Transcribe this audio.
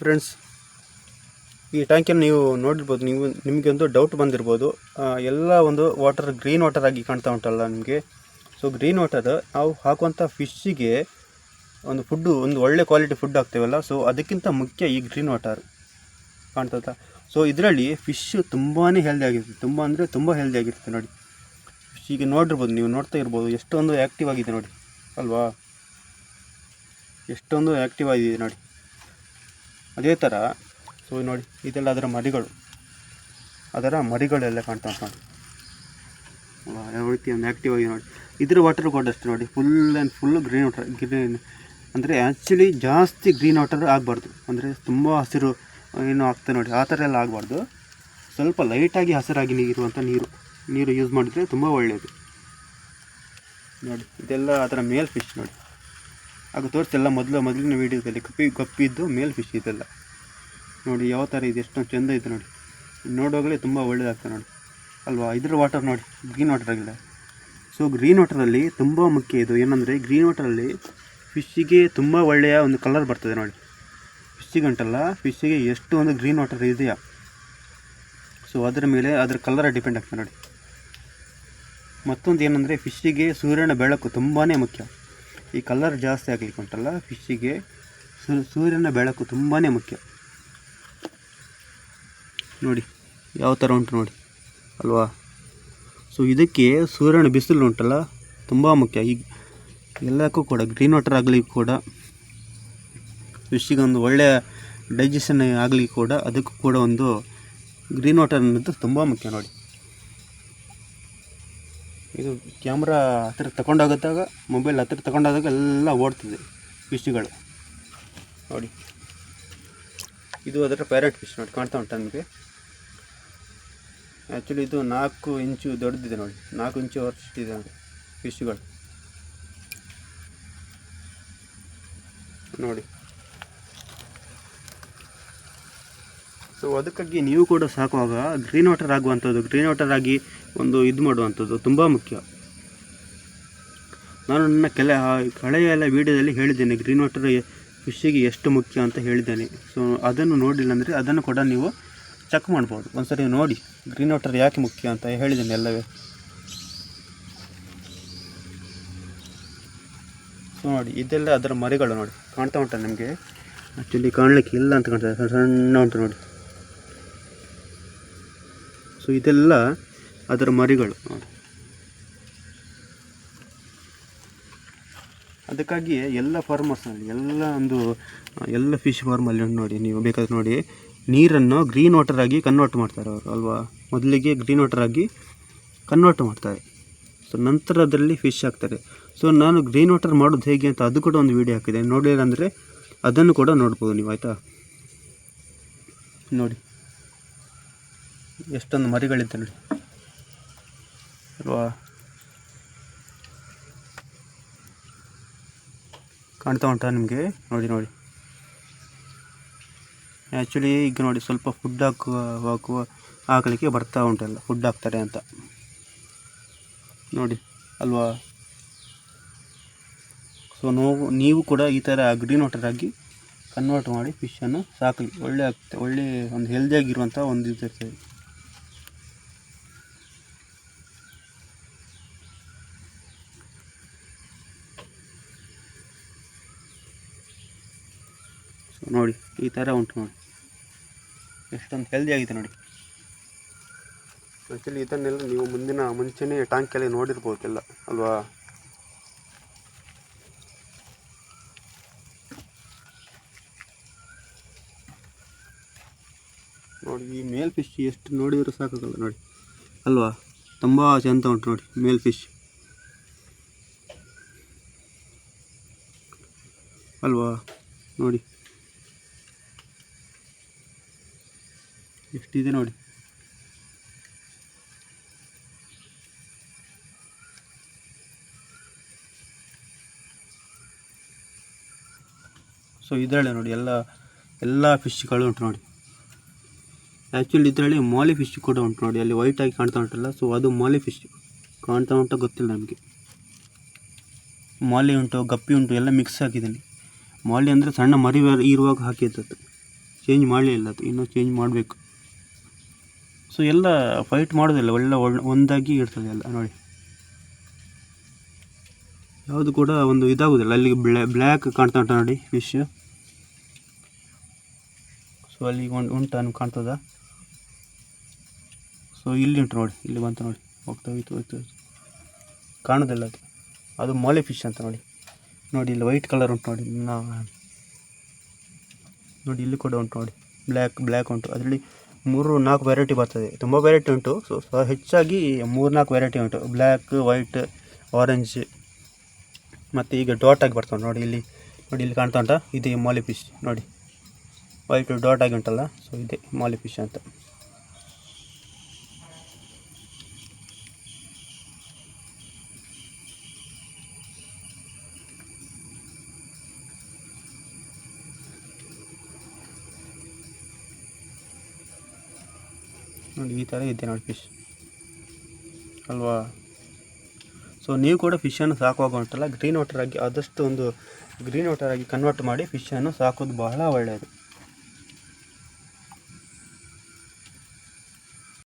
Friends ಈ ಟ್ಯಾಂಕನ್ನು ನೀವು ನೋಡಿರ್ಬೋದು, ನೀವು, ನಿಮಗೆ ಒಂದು ಡೌಟ್ ಬಂದಿರ್ಬೋದು. ಎಲ್ಲ ಒಂದು ವಾಟರ್ ಗ್ರೀನ್ ವಾಟರ್ ಆಗಿ ಕಾಣ್ತಾ ಉಂಟಲ್ಲ ನಿಮಗೆ. ಸೊ ಗ್ರೀನ್ ವಾಟರ್ ನಾವು ಹಾಕುವಂಥ ಫಿಶ್ಶಿಗೆ ಒಂದು ಫುಡ್ಡು ಒಂದು ಒಳ್ಳೆ ಕ್ವಾಲಿಟಿ ಫುಡ್ ಹಾಕ್ತೇವಲ್ಲ. ಸೊ ಅದಕ್ಕಿಂತ ಮುಖ್ಯ ಈ ಗ್ರೀನ್ ವಾಟರ್ ಕಾಣ್ತದ ಸೊ ಇದರಲ್ಲಿ ಫಿಶ್ ತುಂಬಾ ಹೆಲ್ದಿ ಆಗಿರುತ್ತೆ. ತುಂಬ ಅಂದರೆ ತುಂಬ ಹೆಲ್ದಿ ಆಗಿರುತ್ತೆ ನೋಡಿ. ಫಿಶ್ ಈಗ ನೋಡಿರ್ಬೋದು, ನೀವು ನೋಡ್ತಾ ಇರ್ಬೋದು, ಎಷ್ಟೊಂದು ಆ್ಯಕ್ಟಿವ್ ಆಗಿದೆ ನೋಡಿ. ಅಲ್ವಾ? ಎಷ್ಟೊಂದು ಆ್ಯಕ್ಟಿವ್ ಆಗಿದೆ ನೋಡಿ. ಅದೇ ಥರ, ಸೊ ನೋಡಿ, ಇದೆಲ್ಲ ಅದರ ಮರಿಗಳು. ಅದರ ಮರಿಗಳೆಲ್ಲ ಕಾಣ್ತಾ ನೋಡಿ. ಯಾವ ರೀತಿ ಒಂದು ಆ್ಯಕ್ಟಿವ್ ಆಗಿ ನೋಡಿ. ಇದ್ರ ವಾಟರ್ ಕೂಡ ಅಷ್ಟೇ ನೋಡಿ full and full green water green ಅಂದರೆ ಆ್ಯಕ್ಚುಲಿ ಜಾಸ್ತಿ ಗ್ರೀನ್ ವಾಟರ್ ಆಗಬಾರ್ದು. ಅಂದರೆ ತುಂಬ ಹಸಿರು, ಏನು ಆಗ್ತದೆ ನೋಡಿ, ಆ ಥರ ಎಲ್ಲ ಆಗಬಾರ್ದು. ಸ್ವಲ್ಪ ಲೈಟಾಗಿ ಹಸಿರಾಗಿ ಇರುವಂಥ ನೀರು. ನೀರು ಯೂಸ್ ಮಾಡಿದರೆ ತುಂಬ ಒಳ್ಳೆಯದು ನೋಡಿ, ಇದೆಲ್ಲ ಅದರ ಮೇಲ್ ಫಿಶ್ ನೋಡಿ. ಆಗ ತೋರಿಸಲ್ಲ, ಮೊದಲು, ಮೊದಲಿನ ವೀಡಿಯೋದಲ್ಲಿ ಕಪ್ಪಿ, ಕಪ್ಪಿದ್ದು ಮೇಲ್ ಫಿಶ್ ಇದೆಲ್ಲ. ನೋಡಿ, ಯಾವ ಥರ ಇದೆ, ಎಷ್ಟೊಂದು ಚೆಂದ ಇದೆ ನೋಡಿ. ನೋಡುವಾಗಲೇ ತುಂಬ ಒಳ್ಳೆಯದಾಗ್ತದೆ ನೋಡಿ. ಅಲ್ವಾ, ಇದ್ರ ವಾಟರ್ ನೋಡಿ ಗ್ರೀನ್ ವಾಟರ್ ಆಗಿಲ್ಲ ಸೊ ಗ್ರೀನ್ ವಾಟರಲ್ಲಿ ತುಂಬ ಮುಖ್ಯ ಇದು. ಏನಂದರೆ ಗ್ರೀನ್ ವಾಟರಲ್ಲಿ ಫಿಶ್ಶಿಗೆ ತುಂಬ ಒಳ್ಳೆಯ ಒಂದು ಕಲರ್ ಬರ್ತದೆ ನೋಡಿ. ಫಿಶ್ಶಿಗೆ ಉಂಟಲ್ಲ ಫಿಶ್ಶಿಗೆ ಎಷ್ಟು ಒಂದು ಗ್ರೀನ್ ವಾಟರ್ ಇದೆಯಾ. ಸೊ ಅದರ ಮೇಲೆ ಅದರ ಕಲರ್ ಡಿಪೆಂಡ್ ಆಗ್ತದೆ ನೋಡಿ. ಮತ್ತೊಂದು ಏನಂದರೆ ಫಿಶ್ಶಿಗೆ ಸೂರ್ಯನ ಬೆಳಕು ತುಂಬಾ ಮುಖ್ಯ. ಈ ಕಲರ್ ಜಾಸ್ತಿ ಆಗಲಿಕ್ಕೆ ಉಂಟಲ್ಲ ಫಿಶ್ಶಿಗೆ ಸೂರ್ಯನ ಬೆಳಕು ತುಂಬಾ ಮುಖ್ಯ. ನೋಡಿ, ಯಾವ ಥರ ಉಂಟು ನೋಡಿ, ಅಲ್ವಾ? ಸೊ ಇದಕ್ಕೆ ಸೂರ್ಯನ ಬಿಸಿಲು ಉಂಟಲ್ಲ, ತುಂಬ ಮುಖ್ಯ. ಈಗ ಎಲ್ಲಕ್ಕೂ ಕೂಡ ಗ್ರೀನ್ ವಾಟರ್ ಆಗಲಿಕ್ಕೆ ಕೂಡ ಫಿಶ್ಶಿಗೆ ಒಂದು ಒಳ್ಳೆಯ ಡೈಜೆಷನ್ ಆಗಲಿಕ್ಕೆ ಕೂಡ, ಅದಕ್ಕೂ ಕೂಡ ಒಂದು ಗ್ರೀನ್ ವಾಟರ್ ಅನ್ನೋದು ತುಂಬ ಮುಖ್ಯ ನೋಡಿ. ಇದು ಕ್ಯಾಮ್ರಾ ಹತ್ತಿರ ತಗೊಂಡೋಗತ್ತಾಗ ಮೊಬೈಲ್ ಹತ್ತಿರ ತಗೊಂಡೋದಾಗ ಎಲ್ಲ ಓಡ್ತಿದೆ ಫಿಶ್ಗಳು ನೋಡಿ. ಇದು ಅದರ ಪ್ಯಾರೆಟ್ ಫಿಶ್ ನೋಡಿ, ಕಾಣ್ತಾ ಉಂಟು ನಮಗೆ? ಆ್ಯಕ್ಚುಲಿ ಇದು ನಾಲ್ಕು ಇಂಚು ದೊಡ್ಡದಿದೆ ನೋಡಿ, ನಾಲ್ಕು ಇಂಚು ನೋಡಿ ಫಿಶ್ಗಳು ನೋಡಿ. ಸೊ ಅದಕ್ಕಾಗಿ ನೀವು ಕೂಡ ಸಾಕುವಾಗ ಗ್ರೀನ್ ವಾಟರ್ ಆಗುವಂಥದ್ದು ಗ್ರೀನ್ ವಾಟರ್ ಆಗಿ ಒಂದು ಇದು ಮಾಡುವಂಥದ್ದು ತುಂಬ ಮುಖ್ಯ. ನಾನು ನನ್ನ ಕೆಲ ಕಳೆಯ ಎಲ್ಲ ವೀಡಿಯೋದಲ್ಲಿ ಹೇಳಿದ್ದೇನೆ ಗ್ರೀನ್ ವಾಟರ್ ಫಿಶ್ಶಿಗೆ ಎಷ್ಟು ಮುಖ್ಯ ಅಂತ ಹೇಳಿದ್ದೇನೆ. ಸೊ ಅದನ್ನು ನೋಡಿಲ್ಲ ಅಂದರೆ ಅದನ್ನು ಕೂಡ ನೀವು ಚೆಕ್ ಮಾಡ್ಬೋದು. ಒಂದ್ಸರಿ ನೋಡಿ ಗ್ರೀನ್ ವಾಟರ್ ಯಾಕೆ ಮುಖ್ಯ ಅಂತ ಹೇಳಿದ್ದೇನೆ ಎಲ್ಲವೇ. ಸೊ ನೋಡಿ, ಇದೆಲ್ಲ ಅದರ ಮರಿಗಳು ನೋಡಿ. ಕಾಣ್ತಾ ಉಂಟ ನಿಮಗೆ? ಆ್ಯಕ್ಚುಲಿ ಕಾಣಲಿಕ್ಕೆ ಇಲ್ಲ ಅಂತ ಕಾಣ್ತದೆ ಸಣ್ಣ ಉಂಟು ನೋಡಿ. ಸೊ ಇದೆಲ್ಲ ಅದರ ಮರಿಗಳು. ಅದಕ್ಕಾಗಿ ಎಲ್ಲ ಫಾರ್ಮರ್ಸ್ನಲ್ಲಿ ಎಲ್ಲ ಒಂದು, ಎಲ್ಲ ಫಿಶ್ ಫಾರ್ಮಲ್ಲಿ ನೋಡಿ, ನೀವು ಬೇಕಾದ್ರೆ ನೋಡಿ, ನೀರನ್ನು ಗ್ರೀನ್ ವಾಟರ್ ಆಗಿ ಕನ್ವರ್ಟ್ ಮಾಡ್ತಾರೆ ಅವರು, ಅಲ್ವಾ? ಮೊದಲಿಗೆ ಗ್ರೀನ್ ವಾಟರ್ ಆಗಿ ಕನ್ವರ್ಟ್ ಮಾಡ್ತಾರೆ. ಸೊ ನಂತರ ಅದರಲ್ಲಿ ಫಿಶ್ ಹಾಕ್ತಾರೆ. ಸೊ ನಾನು ಗ್ರೀನ್ ವಾಟರ್ ಮಾಡೋದು ಹೇಗೆ ಅಂತ ಅದು ಕೂಡ ಒಂದು ವೀಡಿಯೋ ಹಾಕಿದೆ. ನೋಡಲಿಲ್ಲ ಅಂದರೆ ಅದನ್ನು ಕೂಡ ನೋಡ್ಬೋದು ನೀವು, ಆಯಿತಾ? ನೋಡಿ. ಎಷ್ಟೊಂದು ಮರಿಗಳಿದೆ ನೋಡಿ. ಅಲ್ವಾ? ಕಾಣ್ತಾ ಉಂಟಾ ನಿಮಗೆ? ನೋಡಿ ನೋಡಿ. ಆ್ಯಕ್ಚುಲಿ ಈಗ ನೋಡಿ ಸ್ವಲ್ಪ ಫುಡ್ ಹಾಕುವ ಹಾಕುವ ಹಾಕಲಿಕ್ಕೆ ಬರ್ತಾ ಉಂಟಲ್ಲ ಫುಡ್ ಹಾಕ್ತಾರೆ ಅಂತ. ನೋಡಿ, ಅಲ್ವಾ? ಸೊ ನೋವು, ನೀವು ಕೂಡ ಈ ಥರ ಗ್ರೀನ್ ವಾಟರ್ ಆಗಿ ಕನ್ವರ್ಟ್ ಮಾಡಿ ಫಿಶನ್ನು ಸಾಕಲಿ. ಒಳ್ಳೆ ಆಗ್ತದೆ ಒಳ್ಳೆ, ಒಂದು ಹೆಲ್ದಿಯಾಗಿರುವಂಥ ಒಂದು ಇದು ಇರ್ತದೆ. ನೋಡಿ, ಈ ಥರ ಉಂಟು ನೋಡಿ. ಎಷ್ಟೊಂದು ಹೆಲ್ದಿ ಆಗಿದೆ ನೋಡಿ. ಆ್ಯಕ್ಚುಲಿ ಇದನ್ನೆಲ್ಲ ನೀವು ಮುಂದಿನ ಮುಂಚೆನೇ ಟ್ಯಾಂಕಲ್ಲಿ ನೋಡಿರ್ಬೋದೆಲ್ಲ, ಅಲ್ವಾ? ನೋಡಿ, ಈ ಮೇಲ್ ಫಿಶ್ ಎಷ್ಟು ನೋಡಿದರೂ ಸಾಕಾಗಲ್ಲ ನೋಡಿ. ಅಲ್ವಾ? ತುಂಬ ಚೆಂದ ಉಂಟು ನೋಡಿ ಮೇಲ್ ಫಿಶ್ ಅಲ್ವಾ? ನೋಡಿ. ಎಷ್ಟಿದೆ ನೋಡಿ. ಸೊ ಇದರಲ್ಲೇ ನೋಡಿ ಎಲ್ಲ ಎಲ್ಲ ಫಿಶ್ಗಳು ಉಂಟು ನೋಡಿ. ಆ್ಯಕ್ಚುಲಿ ಇದರಲ್ಲಿ ಮಾಲಿ ಫಿಶ್ ಕೂಡ ಉಂಟು ನೋಡಿ, ಅಲ್ಲಿ ವೈಟ್ ಆಗಿ ಕಾಣ್ತಾ ಉಂಟಲ್ಲ ಸೊ ಅದು ಮಾಲಿ ಫಿಶ್ ಕಾಣ್ತಾ ಉಂಟು ಗೊತ್ತಿಲ್ಲ ನಮಗೆ. ಮಾಲಿ ಉಂಟು, ಗಪ್ಪಿ ಉಂಟು, ಎಲ್ಲ ಮಿಕ್ಸ್ ಹಾಕಿದ್ದೀನಿ ಮಾಲಿ ಅಂದರೆ ಸಣ್ಣ ಮರಿ ಇರುವಾಗ ಹಾಕಿದ್ದದ್ದು. ಚೇಂಜ್ ಮಾಡಲಿಲ್ಲ ಅದು, ಇನ್ನೂ ಚೇಂಜ್ ಮಾಡಬೇಕು. ಸೊ ಎಲ್ಲ ಫೈಟ್ ಮಾಡೋದಿಲ್ಲ, ಒಳ್ಳೆ ಒಂದಾಗಿ ಇರ್ತದೆ ಎಲ್ಲ, ನೋಡಿ. ಯಾವುದು ಕೂಡ ಒಂದು ಇದಾಗೋದಿಲ್ಲ, ಅಲ್ಲಿಗೆ ಬ್ಲ್ಯಾ ಬ್ಲ್ಯಾಕ್ ಕಾಣ್ತಾ ಉಂಟು ನೋಡಿ ಫಿಶ್ ಸೊ ಅಲ್ಲಿ ಒಂದು ಉಂಟು ಅನ್ ಕಾಣ್ತದ. ಸೊ ಇಲ್ಲಿ ಉಂಟು ನೋಡಿ, ಇಲ್ಲಿ ಬಂತು ನೋಡಿ, ಹೋಗ್ತಾ ಹೋಯ್ತು ಹೋಯ್ತು ಕಾಣೋದಿಲ್ಲ ಅದು. ಅದು ಮೊಲೆ ಫಿಶ್ ಅಂತ ನೋಡಿ. ನೋಡಿ, ಇಲ್ಲಿ ವೈಟ್ ಕಲರ್ ಉಂಟು ನೋಡಿ ನೋಡಿ, ಇಲ್ಲಿ ಕೂಡ ಉಂಟು ನೋಡಿ, ಬ್ಲ್ಯಾಕ್ ಬ್ಲ್ಯಾಕ್ ಉಂಟು. ಅದರಲ್ಲಿ ಮೂರು, ನಾಲ್ಕು ವೆರೈಟಿ ಬರ್ತದೆ. ತುಂಬ ವೆರೈಟಿ ಉಂಟು. ಸೊ ಹೆಚ್ಚಾಗಿ ಮೂರು, ನಾಲ್ಕು ವೆರೈಟಿ ಉಂಟು. ಬ್ಲ್ಯಾಕ್ ವೈಟ್ ಆರೆಂಜ್ ಮತ್ತು ಈಗ ಡಾಟ್ ಆಗಿ ಬರ್ತವೆ ನೋಡಿ ಇಲ್ಲಿ ನೋಡಿ ಇಲ್ಲಿ ಕಾಣ್ತಾ ಉಂಟಾ? ಇದು ಮಾಲಿ ಫಿಶ್ ನೋಡಿ. ವೈಟ್ ಡಾಟ್ ಆಗಿ ಉಂಟಲ್ಲ? ಸೊ ಇದೆ ಮಾಲಿ ಫಿಶ್ ಅಂತ. ನೋಡಿ, ಈ ಥರ ಇದೆ ನೋಡಿ ಫಿಶ್ ಅಲ್ವಾ? ಸೊ ನೀವು ಕೂಡ ಫಿಶನ್ನು ಸಾಕುವಾಗ ಉಂಟಲ್ಲ ಗ್ರೀನ್ ವಾಟರ್ ಆಗಿ ಆದಷ್ಟು ಒಂದು ಗ್ರೀನ್ ವಾಟರ್ ಆಗಿ ಕನ್ವರ್ಟ್ ಮಾಡಿ ಫಿಶನ್ನು ಸಾಕೋದು ಬಹಳ ಒಳ್ಳೆಯದು.